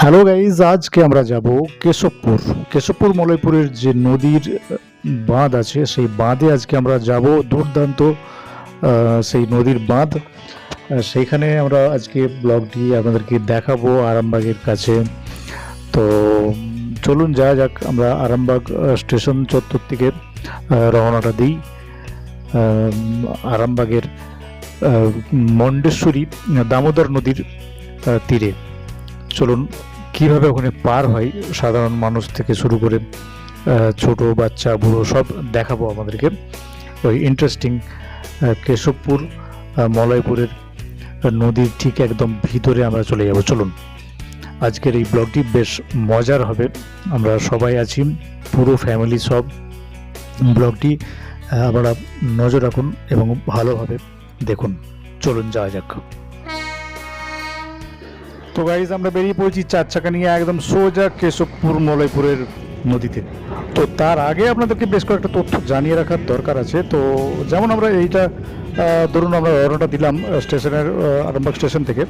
Hello guys আজকে আমরা যাব কেশবপুর। কেশবপুর মলয়পুরের যে নদীর বাঁধ আছে সেই বাঁধে আজকে আমরা যাব দুর্দান্ত সেই নদীর বাঁধ। সেইখানে আমরা আজকে ব্লগটি আপনাদেরকে দেখাবো আরামবাগের কাছে। তো চলুন যা যাক আমরা আরামবাগ স্টেশন চত্বর থেকে রওনাটা দিই। আরামবাগের আহ, মন্ডেশ্বরী দামোদর নদীর তীরে। চলুন, কীভাবে ওখানে পার হয় সাধারণ মানুষ থেকে শুরু করে ছোট বাচ্চা, বুড়ো সব দেখাবো আমাদেরকে। ওই ইন্টারেস্টিং কেশবপুর মলয়পুরের নদীর ঠিক একদম ভিতরে আমরা চলে যাব। চলুন, আজকের এই ব্লগটি বেশ মজার হবে। আমরা সবাই আছি, পুরো ফ্যামিলি সব। ব্লগটি আপনারা নজর রাখুন এবং ভালোভাবে দেখুন। চলুন, যাওয়া যাক। তো গাইজ আমরা বেরিয়ে পড়েছি চার চাকা নিয়ে একদম সোজা কেশবপুর মলয়পুরের নদীতে। তো তার আগে আপনাদেরকে বেশ কয়েকটা তথ্য জানিয়ে রাখার দরকার আছে। তো যেমন আমরা এইটা ধরুন আমরা রওনাটা দিলাম স্টেশনের আরামবাগ স্টেশন থেকে।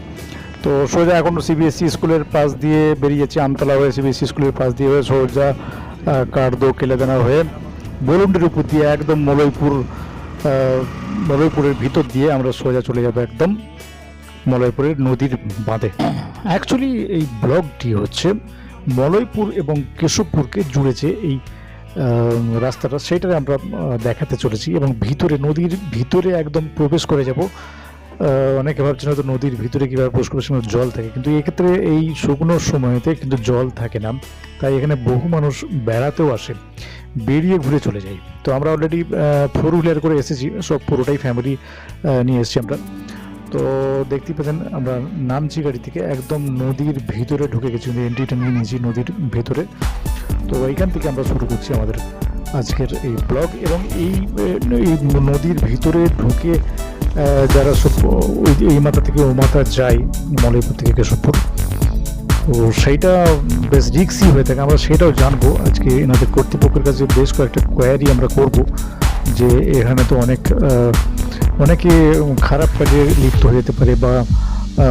তো সোজা এখন সিবিএসসি স্কুলের পাশ দিয়ে বেরিয়েছি, আমতলা হয়ে সিবিএসসি স্কুলের পাশ দিয়ে হয়ে সোজা কার্দো, কেলেদানা হয়ে বলুন্ডির উপর দিয়ে একদম মলয়পুর মলয়পুরের ভিতর দিয়ে আমরা সোজা চলে যাব একদম। মলয়পুরের নদীর বাঁধে। অ্যাকচুয়ালি এই ব্লকটি হচ্ছে মলয়পুর এবং কেশবপুরকে জুড়েছে এই রাস্তাটা। সেটাই আমরা দেখাতে চলেছি এবং ভিতরে নদীর ভিতরে একদম প্রবেশ করে যাব। অনেকে ভাবছেন হয়তো নদীর ভিতরে কীভাবে প্রবেশ করবে, সেখানে জল থাকে। কিন্তু এক্ষেত্রে এই শুকনো সময়তে কিন্তু জল থাকে না। তাই এখানে বহু মানুষ বেড়াতেও আসে, বেরিয়ে ঘুরে চলে যায়। তো আমরা অলরেডি ফোর হুইলার করে এসেছি। সব পুরোটাই ফ্যামিলি নিয়ে এসেছি আমরা। তো দেখতেই পাচ্ছেন আমরা নামছি গাড়ি থেকে, একদম নদীর ভিতরে ঢুকে গেছি এন্ট্রিটা নিয়ে নিয়েছি নদীর ভেতরে। তো এইখান থেকে আমরা শুরু করছি আমাদের আজকের এই ব্লগ এবং এই নদীর ভিতরে ঢুকে যারা সব ওই এই মাথা থেকে ও মাথা যায়, মলয়পুর থেকে কেশবপুর, তো সেইটা বেশ রিক্সি হয়ে থাকে। আমরা সেটাও জানব। আজকে এনাদের কর্তৃপক্ষের কাছে বেশ কয়েকটা কোয়ারি আমরা করব যে এখানে তো অনেক অনেকে খারাপ কাজে লিপ্ত হয়ে যেতে পারে বা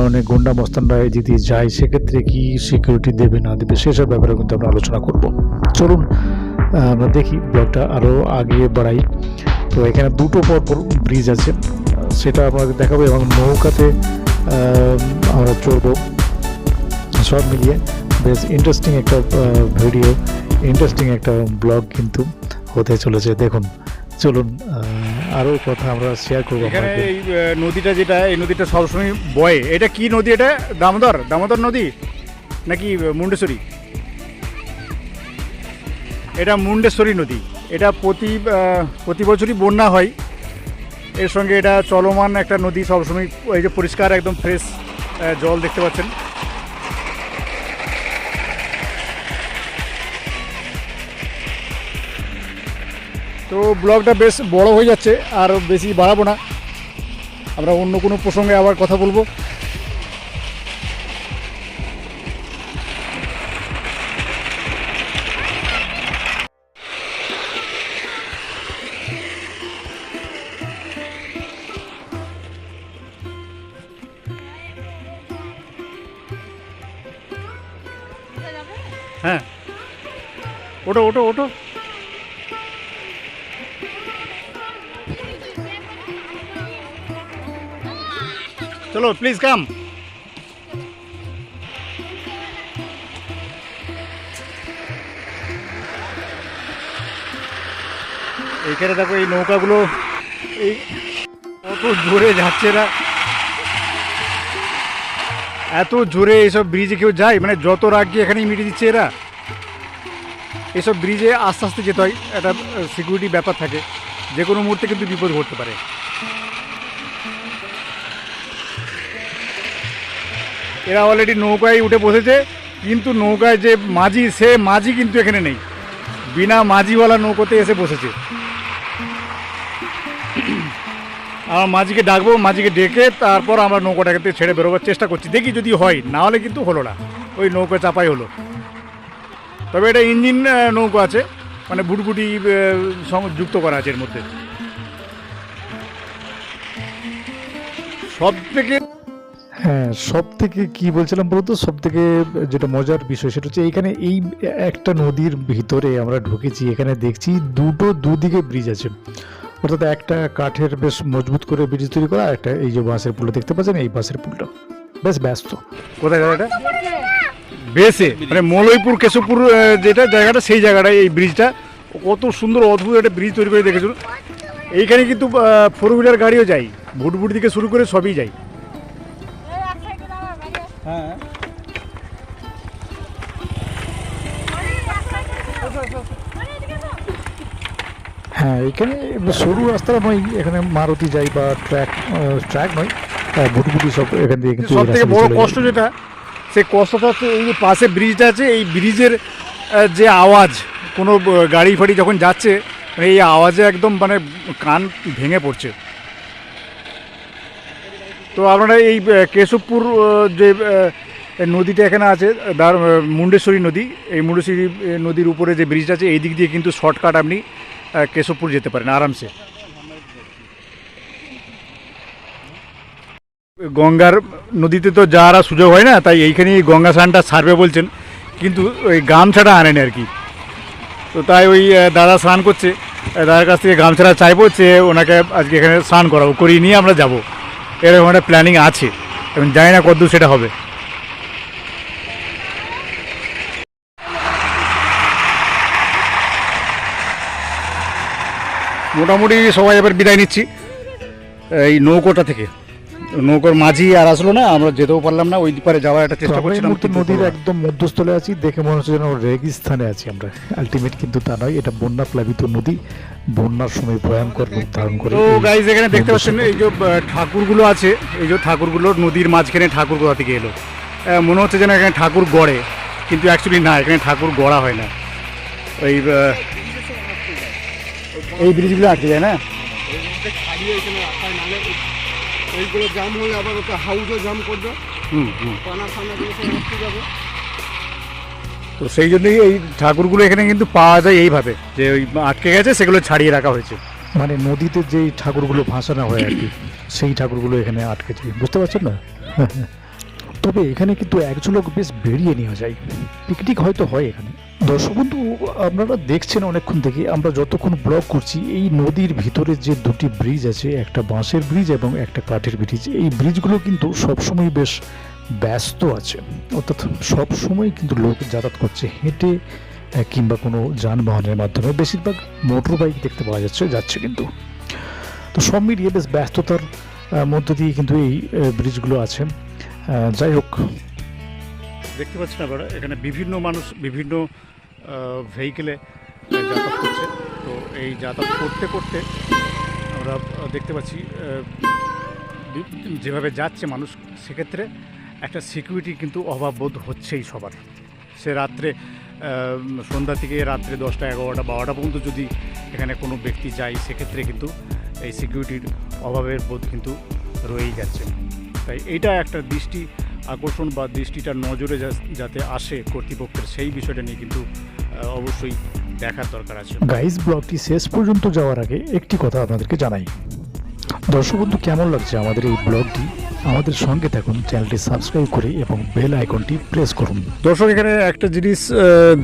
অনেক গুন্ডা মস্তানরা যদি যায়, সেক্ষেত্রে কি সিকিউরিটি দেবে, না দেবে, সেসব ব্যাপারে কিন্তু আমরা আলোচনা করব। চলুন আমরা দেখি ব্লগটা আরও আগে বাড়াই। তো এখানে দুটো পর পর ব্রিজ আছে, সেটা আপনাদের দেখাবো এবং নৌকাতে আমরা চড়বো। সব মিলিয়ে বেশ ইন্টারেস্টিং একটা ভিডিও ইন্টারেস্টিং একটা ব্লগ কিন্তু হতে চলেছে। দেখুন, চলুন আরও কথা আমরা শেয়ার করব এখানে এই নদীটা যেটা এই নদীটা সবসময় বয়ে এটা কি নদী এটা? দামোদর? দামোদর নদী? নাকি মুন্ডেশ্বরী? এটা মুন্ডেশ্বরী নদী। এটা প্রতি প্রতি বছরই বন্যা হয়। এর সঙ্গে এটা চলমান একটা নদী সবসময় এই যে পরিষ্কার একদম ফ্রেশ জল দেখতে পাচ্ছেন। ব্লগটা বেশ বড় হয়ে যাচ্ছে আর বেশি বাড়াবো না। আমরা অন্য কোনো প্রসঙ্গে আবার কথা বলব। চলো প্লিজ কাম এইখানে দেখো এই নৌকাগুলো, এই কত জোরে যাচ্ছে এরা এত জোরে এইসব ব্রিজে কেউ যায়? মানে যত রাগ গিয়ে এখানেই মিটিয়ে দিচ্ছে এরা। এইসব ব্রিজে আস্তে আস্তে যেতে হয়। একটা সিকিউরিটি ব্যাপার থাকে। যে কোনো মুহূর্তে কিন্তু বিপদ ঘটতে পারে। এরা অলরেডি নৌকায় উঠে বসেছে, কিন্তু নৌকায় যে মাঝি, সে মাঝি কিন্তু এখানে নেই। বিনা মাঝিওয়ালা নৌকোতে এসে বসেছে। আমার মাঝিকে ডাকবো, মাঝিকে ডেকে তারপর আমরা নৌকাটাকে ছেড়ে বেরোবার চেষ্টা করছি। দেখি যদি হয়, না হলে কিন্তু হলো না। ওই নৌকা চাপাই হলো। তবে এটা ইঞ্জিন নৌকো আছে। মানে বুটবুটি যুক্ত করা আছে এর মধ্যে। সব থেকে হ্যাঁ। সব থেকে কি বলছিলাম বলতো সব থেকে যেটা মজার বিষয় সেটা হচ্ছে এইখানে এই একটা নদীর ভিতরে আমরা ঢুকেছি এখানে দেখছি দুটো দুদিকে ব্রিজ আছে। অর্থাৎ একটা কাঠের বেশ মজবুত করে ব্রিজ তৈরি করা আর একটা এই যে বাঁশের পুলটা দেখতে পাচ্ছেন? এই বাঁশের পুলটা। বেশ ব্যস্ত। কোথায় জায়গাটা? বেসে মানে মলয়পুর কেশবপুর যেটা জায়গাটা সেই জায়গাটায় এই ব্রিজটা। কত সুন্দর অদ্ভুত একটা ব্রিজ তৈরি করে দেখেছিল এইখানে কিন্তু ফোর হুইলার গাড়িও যায়। ভুটভুট থেকে শুরু করে সবই যায়। হ্যাঁ। হ্যাঁ এখানে সরু রাস্তা নয় এখানে মারুতি যাই বা ট্র্যাক ট্র্যাক নয় বুটবুটি সব এখান থেকে কিন্তু সব থেকে বড় কষ্ট যেটা সেই কষ্টটা হচ্ছে এই যে পাশে ব্রিজটা আছে এই ব্রিজের যে আওয়াজ কোনো গাড়ি ফাড়ি যখন যাচ্ছে মানে এই আওয়াজে একদম মানে কান ভেঙে পড়ছে। তো আপনারা এই কেশবপুর যে নদীটা এখানে আছে, দার মুন্ডেশ্বরী নদী, এই মুন্ডেশ্বরী নদীর উপরে যে ব্রিজটা আছে, এই দিক দিয়ে কিন্তু শর্টকাট আপনি কেশবপুর যেতে পারেন, আরামসে। গঙ্গার নদীতে তো যাওয়ার সুযোগ হয় না, তাই এইখানে গঙ্গা স্নানটা সারবে বলছেন, কিন্তু ওই গামছাটা আনেনি আর কি। তো তাই ওই দাদা স্নান করছে দাদার কাছ থেকে গামছাটা চাইব, যে ওনাকে আজকে এখানে স্নান করাবো, করিয়ে নিয়ে আমরা যাব। এরকম একটা প্ল্যানিং আছে। এবং জানি না কদ্দূর সেটা হবে। মোটামুটি সবাই এবার বিদায় নিচ্ছি। এই নৌকোটা থেকে। নৌকোর মাঝি আর আসলো না আমরা যেতেও পারলাম না ওই পারে যাওয়ার একটা চেষ্টা করছিলাম কিন্তু নদীর একদম মধ্যস্থলে আছি দেখে মনে হচ্ছে যেন রেগিস্থানে আছি আমরা। আলটিমেট কিন্তু তা নয় এটা বন্যা প্লাবিত নদী বন্যার সময় ভয়ঙ্কর রূপ ধারণ করে তো গাইজ এখানে দেখতে পাচ্ছেন। এই যে ঠাকুরগুলো আছে এই যে ঠাকুরগুলো নদীর মাঝখানে ঠাকুর কোথা থেকে এলো? মনে হচ্ছে যেন এখানে ঠাকুর গড়ে কিন্তু অ্যাকচুয়ালি না এখানে ঠাকুর গড়া হয় না। ওই এই ব্রিজগুলো আটকে যায় না? ওইগুলো জাম হলে আবার ওটা হাউসও জাম করবে। হুম হুম। পানা ফানাগুলো সব আটকে যাবে তো সেই জন্যই এই ঠাকুরগুলো এখানে কিন্তু পাওয়া যায় এইভাবে যে ওই আটকে গেছে সেগুলো ছাড়িয়ে রাখা হয়েছে। মানে নদীতে যেই ঠাকুরগুলো ভাসানো হয় আর কি সেই ঠাকুরগুলো এখানে আটকেছে বুঝতে পারছেন না? তবে এখানে কিন্তু এক ঝলক বেশ বেরিয়ে নেওয়া যায়। পিকনিক হয়তো হয় এখানে। দর্শক বন্ধু, আপনারা দেখছেন অনেকক্ষণ থেকে, আমরা যতক্ষণ ব্লগ করছি, এই নদীর ভিতরে যে দুটি ব্রিজ আছে, একটা বাঁশের ব্রিজ এবং একটা কাঠের ব্রিজ এই ব্রিজগুলো কিন্তু সবসময় বেশ ব্যস্ত আছে। অর্থাৎ সবসময় কিন্তু লোক যাতায়াত করছে, হেঁটে কিংবা কোনো যানবাহনের মাধ্যমে। বেশিরভাগ মোটর বাইক দেখতে পাওয়া যাচ্ছে যাচ্ছে কিন্তু। তো সব মিলিয়ে বেশ ব্যস্ততার মধ্য দিয়ে কিন্তু এই ব্রিজগুলো আছে। যাই হোক দেখতে পাচ্ছেন আপনারা, এখানে বিভিন্ন মানুষ, বিভিন্ন ভেহিকেলে যাতায়াত করছে। তো এই যাতায়াত করতে করতে আমরা দেখতে পাচ্ছি যেভাবে যাচ্ছে মানুষ, সেক্ষেত্রে একটা সিকিউরিটি কিন্তু অভাববোধ হচ্ছেই সবার। সে রাত্রে সন্ধ্যা থেকে রাত্রে দশটা, এগারোটা, বারোটা পর্যন্ত যদি এখানে কোনো ব্যক্তি যায়, সেক্ষেত্রে কিন্তু এই সিকিউরিটির অভাবের বোধ কিন্তু রয়েই যাচ্ছে। তাই এইটা একটা দৃষ্টি আকর্ষণ বা দৃষ্টিটা নজরে যাতে আসে কর্তৃপক্ষের সেই বিষয়টা নিয়ে কিন্তু অবশ্যই দেখার দরকার আছে। গাইস ব্লগটি শেষ পর্যন্ত যাওয়ার আগে একটি কথা আপনাদেরকে জানাই। দর্শক বন্ধু কেমন লাগছে আমাদের এই ব্লগটি আমাদের সঙ্গে থাকুন চ্যানেলটি সাবস্ক্রাইব করে এবং বেল আইকনটি প্রেস করুন। দর্শক এখানে একটা জিনিস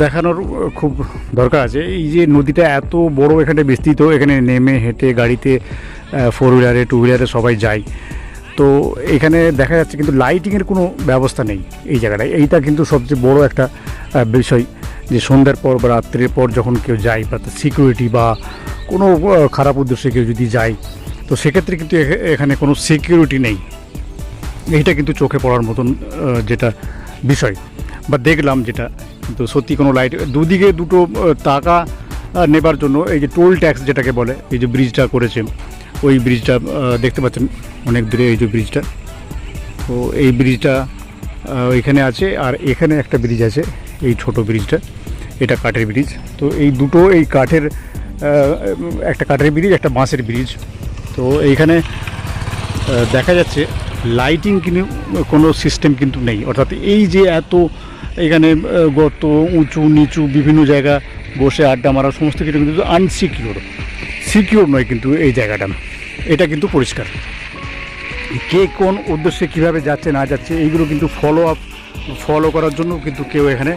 দেখানোর খুব দরকার আছে। এই যে নদীটা এত বড় এখানে বিস্তৃত এখানে নেমে হেঁটে গাড়িতে ফোর হুইলারে টু হুইলারে সবাই যায়। তো এখানে দেখা যাচ্ছে কিন্তু লাইটিংয়ের কোনো ব্যবস্থা নেই এই জায়গাটায়। এইটা কিন্তু সবচেয়ে বড় একটা বিষয় যে সন্ধ্যার পর বা রাত্রের পর যখন কেউ যায় বা সিকিউরিটি বা কোনো খারাপ উদ্দেশ্যে কেউ যদি যায়, তো সেক্ষেত্রে কিন্তু এখা- এখানে কোনো সিকিউরিটি নেই। এইটা কিন্তু চোখে পড়ার মতন যেটা বিষয়। বা দেখলাম যেটা, কিন্তু সত্যি কোনো লাইট দুদিকে দুটো টাকা নেবার জন্য এই যে টোল ট্যাক্স যেটাকে বলে, এই যে ব্রিজটা করেছে ওই ব্রিজটা দেখতে পাচ্ছেন অনেক দূরে এই যে ব্রিজটা তো এই ব্রিজটা এখানে আছে আর এখানে একটা ব্রিজ আছে, এই ছোট ব্রিজটা এটা কাঠের ব্রিজ তো এই দুটো এই কাঠের একটা কাঠের ব্রিজ একটা বাঁশের ব্রিজ তো এইখানে দেখা যাচ্ছে লাইটিং কিন্তু কোনো সিস্টেম কিন্তু নেই। অর্থাৎ এই যে এত এখানে গর্ত, উঁচু, নিচু, বিভিন্ন জায়গা, বসে আড্ডা মারা, সমস্ত কিছু কিন্তু আনসিকিউর সিকিউর নয় কিন্তু এই জায়গাটা। এটা কিন্তু পরিষ্কার। কে কোন উদ্দেশ্যে কীভাবে যাচ্ছে, না যাচ্ছে, এইগুলো কিন্তু ফলো আপ ফলো করার জন্য কিন্তু কেউ এখানে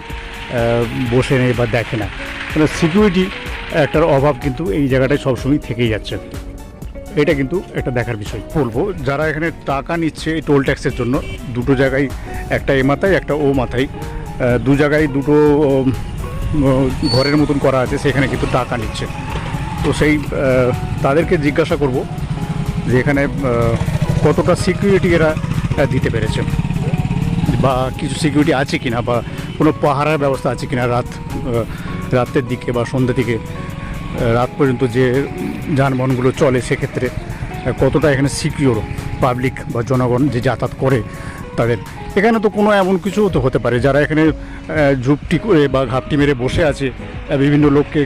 বসে নেই বা দেখে না। মানে সিকিউরিটি একটার অভাব কিন্তু এই জায়গাটায় সবসময় থেকেই যাচ্ছে। এটা কিন্তু একটা দেখার বিষয়। বলব, যারা এখানে টাকা নিচ্ছে এই টোল ট্যাক্সের জন্য, দুটো জায়গায়, একটা এ মাথায়, একটা ও মাথায় দু জায়গায় দুটো ঘরের মতন করা আছে, সেখানে কিন্তু টাকা নিচ্ছে। তো সেই তাদেরকে জিজ্ঞাসা করব যে এখানে কতটা সিকিউরিটি এরা দিতে পেরেছে। বা কিছু সিকিউরিটি আছে কিনা, বা কোনো পাহারার ব্যবস্থা আছে কিনা রাত রাতের দিকে বা সন্ধ্যা দিকে রাত পর্যন্ত যে যানবাহনগুলো চলে সেক্ষেত্রে কতটা এখানে সিকিউর পাবলিক বা জনগণ যে যাতায়াত করে তাদের। এখানে তো কোনো এমন কিছু তো হতে পারে, যারা এখানে ঝুপটি করে বা ঘাপটি মেরে বসে আছে বিভিন্ন লোককে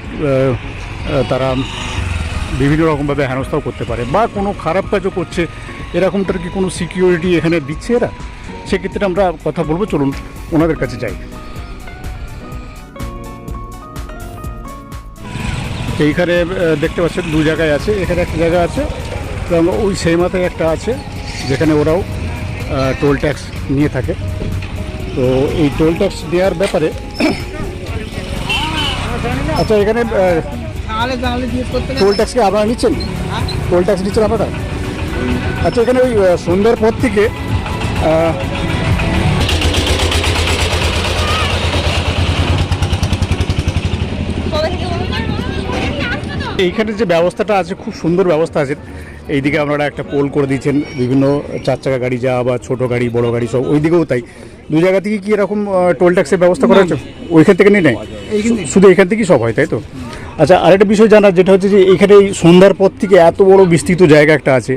তারা বিভিন্ন রকমভাবে হেনস্থাও করতে পারে বা কোনো খারাপ কাজও করছে। এরকমটার কি কোনো সিকিউরিটি এখানে দিচ্ছে এরা? সেক্ষেত্রে আমরা কথা বলব, চলুন ওনাদের কাছে যাই। এইখানে দেখতে পাচ্ছেন দু জায়গায় আছে। এখানে একটা জায়গা আছে এবং ওই সেই মাথায় একটা আছে যেখানে ওরাও টোল ট্যাক্স নিয়ে থাকে। তো এই টোল ট্যাক্স দেওয়ার ব্যাপারে আচ্ছা এখানে টোল ট্যাক্স কি আপনারা নিচ্ছেন? টোল ট্যাক্স নিচ্ছেন আপনারা? আচ্ছা এখানে ওই সন্ধ্যার পর থেকে এইখানে যে ব্যবস্থাটা আছে খুব সুন্দর ব্যবস্থা আছে। এইদিকে আপনারা একটা পোল করে দিয়েছেন বিভিন্ন চার চাকা গাড়ি যাওয়া বা ছোটো গাড়ি বড় গাড়ি সব ওই দিকেও তাই। দু জায়গা থেকে কি এরকম টোল ট্যাক্সের ব্যবস্থা করা হচ্ছে ওইখান থেকে নেই নাই? শুধু এখান থেকেই সব হয় তাই তো? আচ্ছা আরেকটা বিষয় জানার যেটা হচ্ছে যে এখানে এই সন্ধ্যার পর থেকে এত বড় বিস্তৃত জায়গা একটা আছে।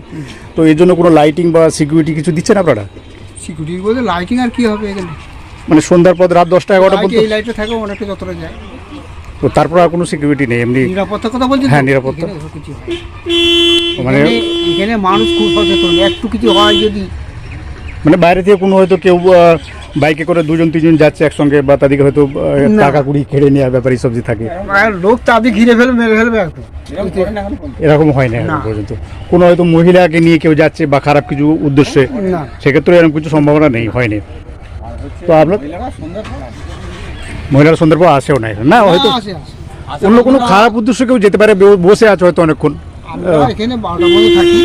তো এর জন্য কোনো লাইটিং বা সিকিউরিটি কিছু দিচ্ছেন আপনারা? সিকিউরিটি বলতে লাইটিং আর কি হবে এখানে? মানে সন্ধ্যার পর রাত দশটা এগারোটা পর্যন্ত? এই লাইটে থাকে অনেকটা যতটা যায়। তো তারপর আর কোনো সিকিউরিটি নেই এমনি নিরাপত্তার কথা বলছি হ্যাঁ, নিরাপত্তা। মানে এখানে মানুষ খুব সচেতন। একটু কিছু হয় যদি মানে বাইরে থেকে কোনো হয়তো কেউ বাইকে করে দুজন তিনজন যাচ্ছে একসঙ্গে বা তাদেরকে হয়তো টাকা কুড়ি কেড়ে নেওয়ার ব্যাপারে সবজি থাকে। লোক চাবি ঘিরে ফেলে মেরে ফেলবে এরকম হয় না এখন। পর্যন্ত। কোনো হয়তো মহিলাকে নিয়ে কেউ যাচ্ছে বা খারাপ কিছু উদ্দেশ্যে সেক্ষেত্রে এরকম কিছু সম্ভাবনা নেই হয়নি তো আপনার মহিলারা সন্ধ্যার পর আসেও না এখানে। না হয়তো অন্য কোনো খারাপ উদ্দেশ্য কেউ যেতে পারে বসে আছে হয়তো অনেকক্ষণ। এখানে বারোটার মধ্যে থাকি।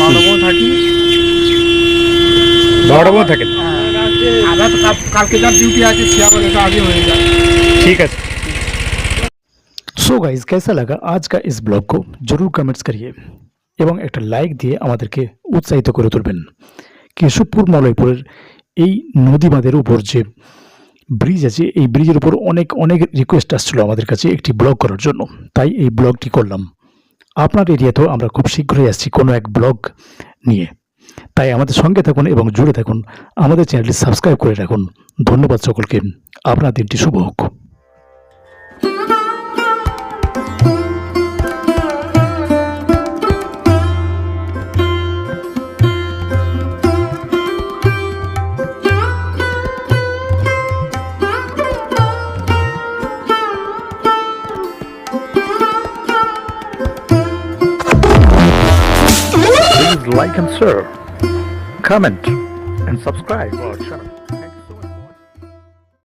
মধ্যে থাকি বারোটা মধ্যে থাকেন? আবার কালকে যার ডিউটি আছে সে আবার এটা আগে হয়ে যায়। ঠিক আছে। সো গাইজ কেসা লাগা আজ কা ব্লগ কো জরুর কমেন্টস করিয়ে এবং একটা লাইক দিয়ে আমাদেরকে উৎসাহিত করে তুলবেন। কেশবপুর মলয়পুরের এই নদী বাঁধের উপর যে ব্রিজ আছে এই ব্রিজের উপর অনেক অনেক রিকোয়েস্ট আসছিল আমাদের কাছে একটি ব্লগ করার জন্য। তাই এই ব্লগটি করলাম। আপনার এরিয়াতেও আমরা খুব শীঘ্রই আসছি কোনো এক ব্লগ নিয়ে। তাই আমাদের সঙ্গে থাকুন এবং জুড়ে থাকুন। আমাদের চ্যানেলটি সাবস্ক্রাইব করে রাখুন। ধন্যবাদ সকলকে। আপনার দিনটি শুভ হোক। Like and share, comment and subscribe our channel.